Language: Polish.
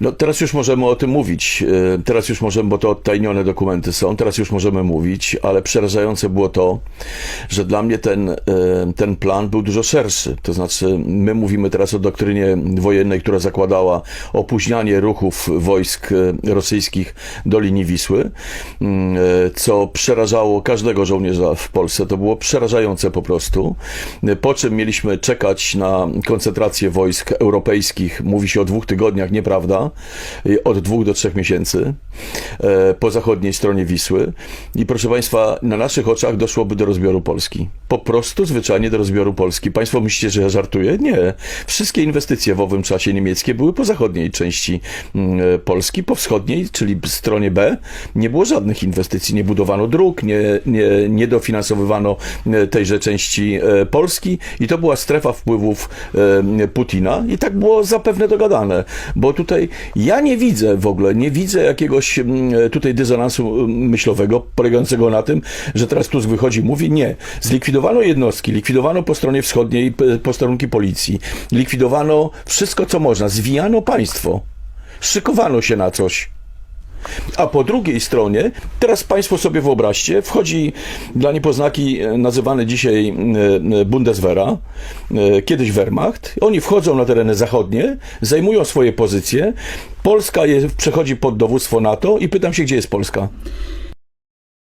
No teraz już możemy o tym mówić. E, Teraz już możemy, bo to odtajnione dokumenty są, teraz już możemy mówić, ale przerażające było to, że dla mnie ten, e, ten plan był dużo szerszy. To znaczy, my mówimy teraz o doktrynie wojennej, która zakładała opóźnianie ruchów wojsk e, rosyjskich do linii Wisły, mm, co przerażało każdego żołnierza w Polsce. To było przerażające po prostu. Po czym mieliśmy czekać na koncentrację wojsk europejskich. Mówi się o dwóch tygodniach, nieprawda? Od dwóch do trzech miesięcy e, po zachodniej stronie Wisły. I proszę Państwa, na naszych oczach doszłoby do rozbioru Polski. Po prostu zwyczajnie do rozbioru Polski. Państwo myślicie, że ja żartuję? Nie. Wszystkie inwestycje w owym czasie niemieckie były po zachodniej części mm, e, Polski, po wschodniej, czyli stronie B, nie było żadnych inwestycji. Nie budowano dróg, nie, nie, nie dofinansowywano e, tejże części Polski i to była strefa wpływów Putina i tak było zapewne dogadane, bo tutaj ja nie widzę w ogóle, nie widzę jakiegoś mm, tutaj dysonansu mm, myślowego polegającego na tym, że teraz Tusk wychodzi i mówi nie, zlikwidowano jednostki, likwidowano po stronie wschodniej posterunki policji, likwidowano wszystko co można, zwijano państwo, szykowano się na coś. A po drugiej stronie, teraz Państwo sobie wyobraźcie, wchodzi dla niepoznaki e, nazywany dzisiaj e, e, Bundeswehra, kiedyś Wehrmacht. Oni wchodzą na tereny zachodnie, zajmują swoje pozycje. Polska jest, przechodzi pod dowództwo NATO i pytam się, gdzie jest Polska?